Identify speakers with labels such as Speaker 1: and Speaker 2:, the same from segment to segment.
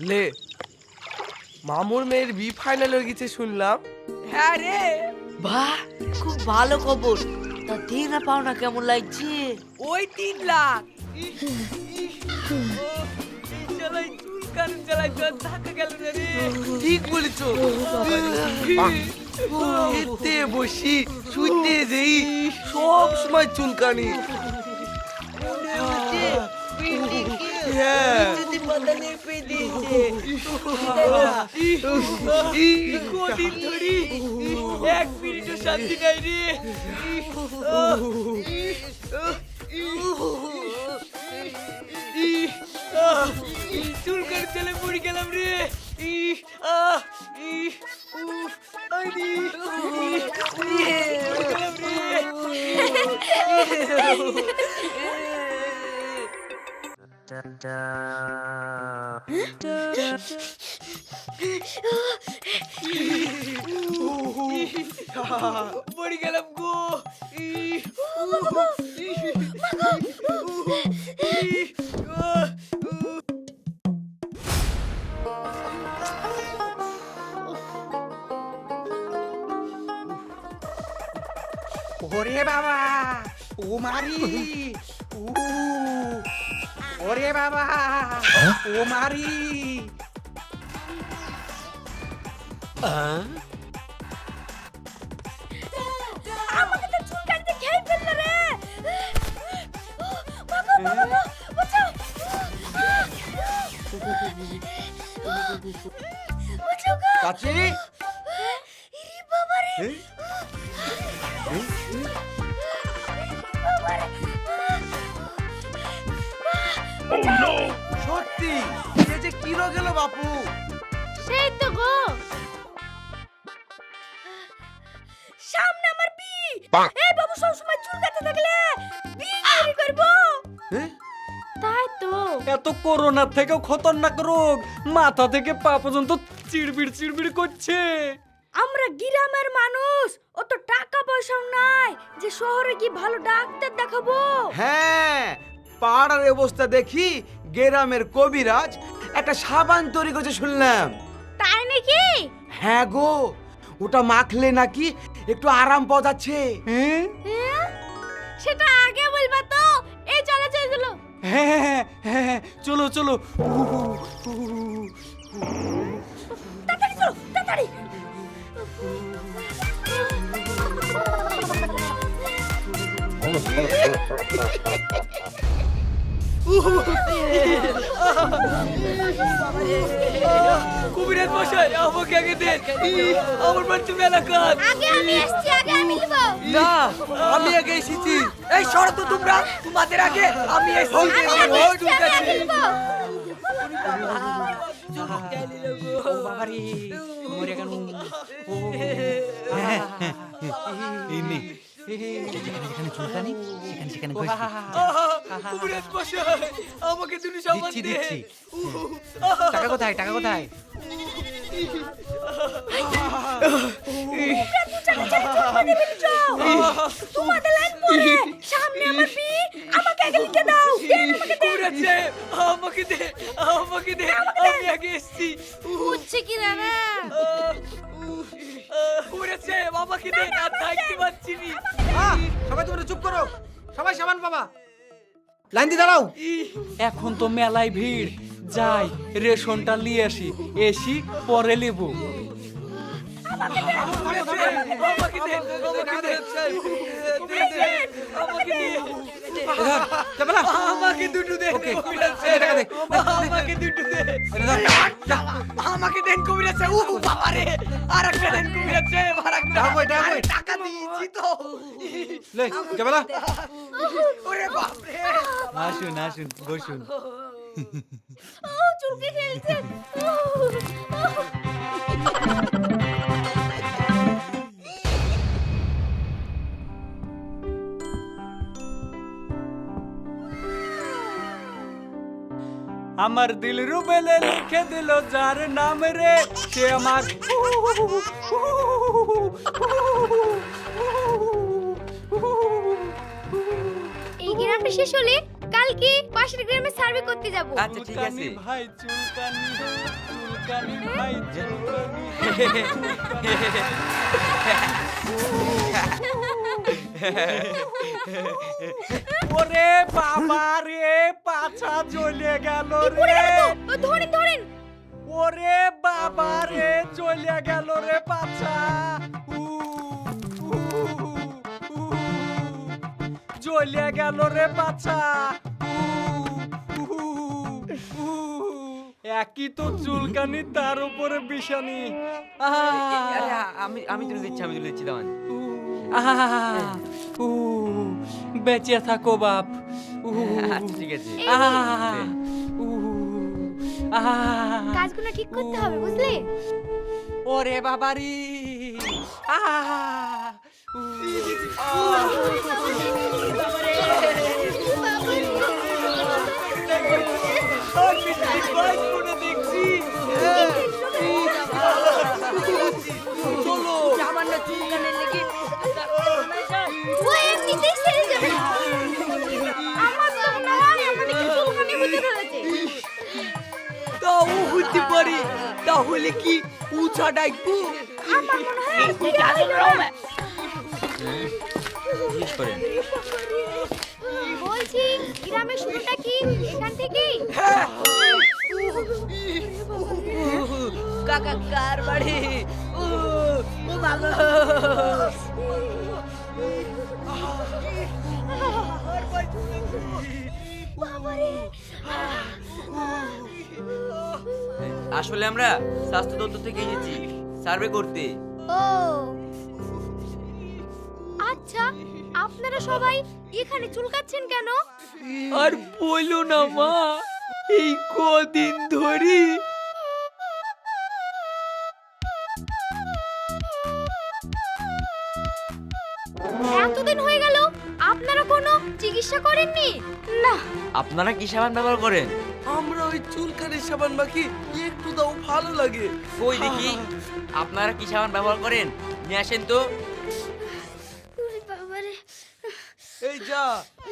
Speaker 1: লে মামুর মেয়ের বি ফাইনাল হয়ে গেছে শুনলাম।
Speaker 2: হ্যাঁ রে।
Speaker 3: বাহ খুব ভালো খবর। তা দিয়ে না পাওনা কেমন লাগছে?
Speaker 2: ওই তিন লাখ।
Speaker 1: ঠিক বলেছ। এতে বসি শুইতে যেই সব সময় চুলকানি
Speaker 2: কদিন ধরি এক মিনিটও শান্তি নাই রে চুল কান চলে পড়ে গেলাম রে ইস, আহ, ইস, উফ, গেলাম রে। পড়ে গেলাম গো।
Speaker 4: ওরে বাবা ও মারি উ ওরে বাবা ও মারি
Speaker 1: যে কি রোগ গেল বাপু?
Speaker 5: সেই তো গো। সামনে আমার বি। এই বাবু সব সময় চুল কাটতে থাকলে বি চুরি করব। তাই তো।
Speaker 4: এত করোনা থেকেও খতরনাক রোগ মাথা থেকে পা পর্যন্ত চিড়বিড় চিড়বিড় করছে।
Speaker 5: আমরা গ্রামের মানুষ অত টাকা পয়সাও নাই যে শহরে কি ভালো ডাক্তার দেখাবো।
Speaker 1: হ্যাঁ পাড়ার অবস্থা দেখি গ্রামের কবিরাজ একটা সাবান তৈরি করেছে শুনলাম।
Speaker 5: তাই নাকি?
Speaker 1: হ্যাঁ গো ওটা মাখলে নাকি একটু আরাম পাওয়া যাচ্ছে।
Speaker 4: হ্যাঁ?
Speaker 5: হ্যাঁ? সেটা আগে বলবা তো এই চলে চলে দিল
Speaker 4: হ্যাঁ হ্যাঁ, হ্যাঁ চলো চলো।
Speaker 5: তাড়াতাড়ি চলো তাড়াতাড়ি।
Speaker 2: কবিরাজ মশাই আমাকে আগে দেন। আমার বাচ্চা মেলা কাজ
Speaker 5: আগে আমি এসছি আগে আমি নিব।
Speaker 1: না আমি আগে এসেছি।
Speaker 2: এই সরো তো তোমরা তোমাদের আগে আমি এসেছি।
Speaker 4: বাবারে মরে গেল যেখানে যেখানে চুলকানি? সেখানে সেখানে।
Speaker 2: আহা, মশাই আমাকে দুটো সাবান
Speaker 4: দিচ্ছি। দিচ্ছি টাকা কোথায় টাকা কোথায়?
Speaker 5: তোমাদের লাইন পড়ে সামনে আমার বি আমাকে
Speaker 2: দে আমাকে দে। আমি আগে এসেছি।
Speaker 5: বুঝছি কি না
Speaker 2: আমাকে দে। থাকতে পারছি নি।
Speaker 1: তোমরা চুপ করো। সবাই সাবান বাবা। লাইন দিয়ে দাঁড়াও।
Speaker 4: এখন তো মেলায় ভিড়। যাই রেশনটা নিয়ে আসি। এসি পরে নেব
Speaker 2: আমাকে দুটো দে। আমাকে দুটো দে
Speaker 1: এটা ধর, যা।
Speaker 2: আমাকে দেন সাহেব উ বাবা রে আর একটা দেন সাহেব আর একটা
Speaker 1: দাও দাও
Speaker 2: আরে, টাকা দিয়েছি তো
Speaker 1: লে কেবলা
Speaker 2: ওরে বাপ রে
Speaker 4: আসুন আসুন বসুন।
Speaker 5: ও চুলকে খেলছে
Speaker 4: আমার দিল রুবেলে লিখে দিল যার নাম রে সে আমার।
Speaker 5: এই গ্রামটা শেষ হলে কাল কালকে পাশের গ্রামে সার্ভে করতে যাব।
Speaker 2: আচ্ছা ঠিক আছে।
Speaker 4: ভাই চুলকানি চুলকানি ভাই চুলকানি ওরে বাবা রে পাছা জ্বলে গেল রে।
Speaker 5: ধরেন ধরেন।
Speaker 4: ওরে বাবা রে চলে গেল রে পাছা। চলে গেল রে পাছা। উ, উ, উ। একই তো চুলকানি তার উপরে বিষানি।
Speaker 2: আরে আমি আমি তুলে দিচ্ছি আমি তুলে দিচ্ছি
Speaker 4: আহ, উ, বেঁচে থাকো বাপ।
Speaker 2: ঠিক আছে।
Speaker 4: আহ, উ, আহ।
Speaker 5: কাজগুলো ঠিক করতে হবে বুঝলে?
Speaker 4: ওরে বাবারি। আহ!
Speaker 2: তাও হতে পারে তাহলে কি উছা ডাকবো
Speaker 5: আমার মনে হয় এদিকে হবে।
Speaker 2: জিজ্ঞেস করেন
Speaker 5: বলছি গ্রামের শুরুটা কি? এখান থেকেই?
Speaker 3: কাকা কার বাড়ি? ও বাবা
Speaker 2: আসলে আমরা স্বাস্থ্য দপ্তর থেকে এসেছি সার্ভে করতে।
Speaker 5: ও আচ্ছা আপনারা সবাই এখানে চুলকাচ্ছেন কেন?
Speaker 2: আর বলো না মা এই কদিন ধরে
Speaker 5: এতদিন হয়ে গেল আপনারা কোনো চিকিৎসা করেননি? না।
Speaker 2: আপনারা কি সাবান ব্যবহার করেন?
Speaker 6: আমরা ওই চুলকানির সাবান মাখি একটু দাও ভালো লাগে।
Speaker 2: কই দেখি আপনারা কি সাবান ব্যবহার করেন? নিয়ে আসেন তো।
Speaker 6: এই যা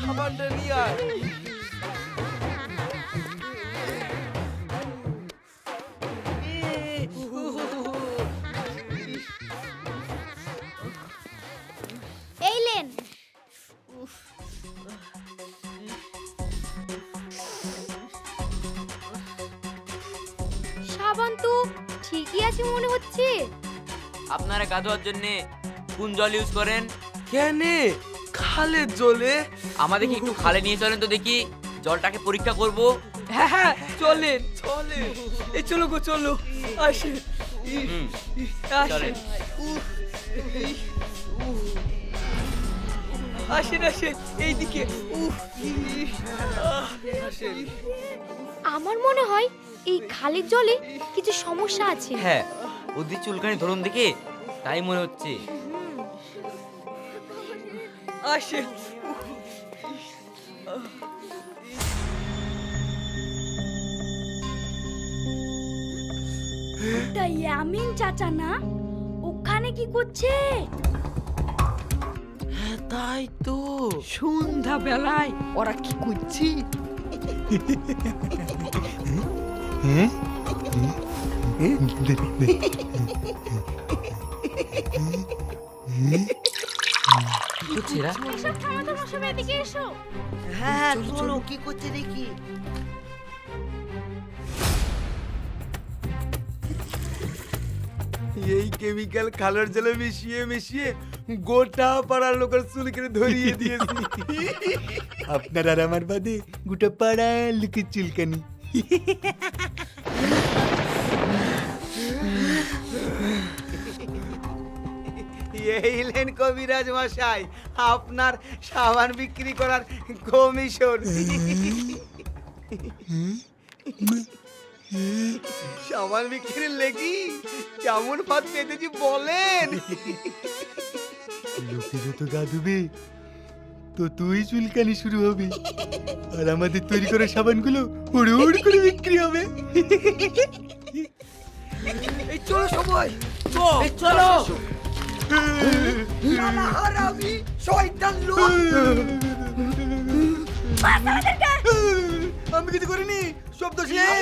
Speaker 6: সাবানটা নিয়ে আয়।
Speaker 5: এই লেন। সাবান তো ঠিকই আছে মনে হচ্ছে।
Speaker 2: আপনারা গা ধোয়ার জন্য কোন জল ইউজ করেন?
Speaker 6: কেনে? খালের জলে।
Speaker 2: আমাদের কি একটু খালে নিয়ে চলেন তো দেখি জলটাকে পরীক্ষা করব।
Speaker 4: হ্যাঁ হ্যাঁ চলেন।
Speaker 6: চলে
Speaker 4: এই চলো গো চলো। আসে।
Speaker 2: চলেন
Speaker 4: আসেন আসেন এইদিকে। উফ
Speaker 5: আমার মনে হয় এই খালের জলে কিছু সমস্যা আছে।
Speaker 2: হ্যাঁ ওদের চুলকানি ধরুন দেখে তাই মনে হচ্ছে।
Speaker 4: আসেন
Speaker 5: তাই আমিন চাচা না ওখানে কি করছে?
Speaker 6: তাই তো।
Speaker 3: সন্ধ্যা বেলায় ওরা কি করছি?
Speaker 2: কি এরা
Speaker 3: হ্যাঁ চলো কি করছে দেখি।
Speaker 1: এই কেমিক্যাল খালের জলে মিশিয়ে মিশিয়ে গোটা পাড়ার লোকের চুল কেটে ধরিয়ে দিয়েছি।
Speaker 7: আপনার আর আমার বাদে গোটা পাড়ায় লোকের চুলকানি
Speaker 1: এইলেন কবিরাজ মশাই আপনার সাবান বিক্রি করার কমিশন সাবান বিক্রির লেগি কেমন ফাঁদ পেতেছি বলেন।
Speaker 7: লোকে যত গা ধুবে তো তুই চুলকানি শুরু হবে। আর আমাদের তৈরি করা সাবানগুলো উড়ে উড় করে বিক্রি হবে।
Speaker 6: এই চলো সবাই।
Speaker 3: চলো।
Speaker 6: হারামি শয়তান লোক।
Speaker 7: আমি কিছু করিনি। সব দোষী
Speaker 5: এই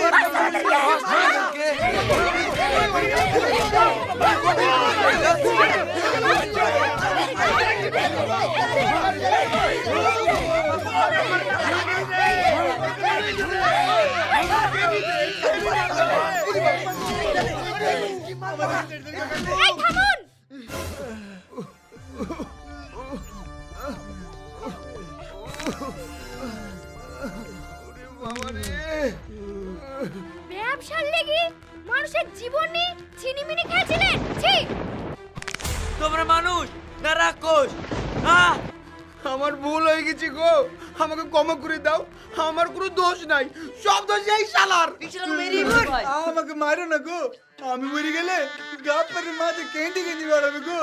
Speaker 5: থামুন। ব্যবসার লেগে মানুষের জীবন নিয়ে ছিনিমিনি খেয়েছিলেন ছি!
Speaker 2: তোমরা মানুষ না রাক্ষস? আহ!
Speaker 1: আমার ভুল হয়ে গেছে গো। আমাকে ক্ষমা করে দাও। আমার কোনো দোষ নাই। সব দোষ এই শালার।
Speaker 7: আমাকে মারো না গো। আমি মরে গেলে গাপ্পারের মাঝে কেঁদে কেঁদে বেড়াবে গো।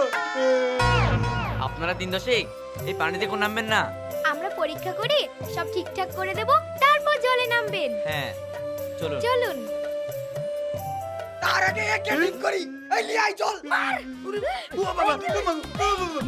Speaker 2: আপনারা দিন দশেক এই পানিতে কোন নামবেন না।
Speaker 5: আমরা পরীক্ষা করে সব ঠিকঠাক করে দেব। তারপর করে নামবেন
Speaker 2: হ্যাঁ চলুন
Speaker 5: চলুন
Speaker 1: তার আগে একটা ড্রিঙ্ক করি এই নিয়ে আই চল মার
Speaker 7: ও বাবা ও বাবা ও বাবা